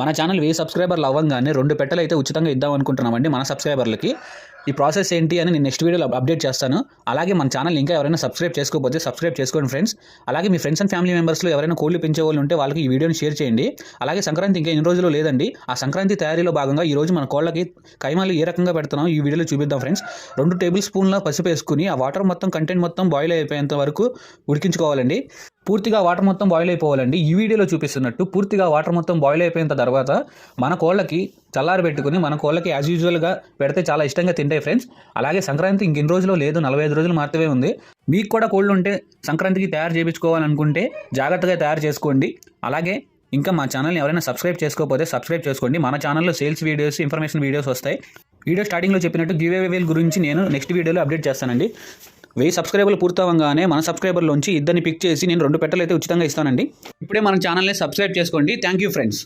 మన ఛానల్ వెయ్యి సబ్స్క్రైబర్లు అవ్వగానే రెండు పెట్టలు అయితే ఉచితంగా ఇద్దాం అనుకుంటున్నామండి మన సబ్స్క్రైబర్లకి ఈ ప్రాసెస్ ఏంటి అని నేను నెక్స్ట్ వీడియోలో అప్డేట్ చేస్తాను. అలాగే మన ఛానల్ ఇంకా ఎవరైనా సబ్స్క్రైబ్ చేసుకోకపోతే సబ్స్క్రైబ్ చేసుకోండి ఫ్రెండ్స్ అలాగే మీ ఫ్రెండ్స్ అండ్ ఫ్యామిలీ మెంబర్స్లో ఎవరైనా కోళ్ళు పెంచే వాళ్ళు ఉంటే వాళ్ళకి ఈ వీడియోని షేర్ చేయండి. అలాగే సంక్రాంతి ఇంకా ఎన్ని రోజులు లేదండి. ఆ సంక్రాంతి తయారీలో భాగంగా ఈ రోజు మన కోళ్ళకి కైమాలు ఏ రకంగా పెడుతున్నాం ఈ వీడియోలో చూపిద్దాం ఫ్రెండ్స్ రెండు టేబుల్ స్పూన్ల పసుపు వేసుకుని ఆ వాటర్ మొత్తం కంటెంట్ మొత్తం బాయిల్ అయిపోయేంత వరకు ఉడికించుకోవాలండి. పూర్తిగా వాటర్ మొత్తం బాయిల్ అయిపోవాలండి. ఈ వీడియోలో చూపిస్తున్నట్టు పూర్తిగా వాటర్ మొత్తం బాయిల్ అయిపోయిన తర్వాత మన కోళ్ళకి చల్లారి పెట్టుకుని మన కోళ్ళకి యాజ్ యూజువల్గా పెడితే చాలా ఇష్టంగా తింటాయి ఫ్రెండ్స్ అలాగే సంక్రాంతి ఇంకెన్ని రోజులు లేదు నలభై ఐదు రోజులు మాత్రమే ఉంది. మీకు కూడా కోళ్ళు ఉంటే సంక్రాంతికి తయారు చేయించుకోవాలనుకుంటే జాగ్రత్తగా తయారు చేసుకోండి. అలాగే ఇంకా మా ఛానల్ని ఎవరైనా సబ్స్క్రైబ్ చేసుకోకపోతే సబ్స్క్రైబ్ చేసుకోండి. మన ఛానల్లో సేల్స్ వీడియోస్ ఇన్ఫర్మేషన్ వీడియోస్ వస్తాయి. వీడియో స్టార్టింగ్లో చెప్పినట్టు గివ్ వేల్ గురించి నేను నెక్స్ట్ వీడియోలో అప్డేట్ చేస్తానండి. వెయ్యి సబ్స్క్రైబర్లు పూర్తవగానే మన సబ్స్క్రైబర్లోంచి ఇద్దరిని పిక్ చేసి నేను రెండు పెట్టలు అయితే ఉచితంగా ఇస్తానండి. ఇప్పుడే మన ఛానల్ని సబ్స్క్రైబ్ చేసుకోండి. Thank you friends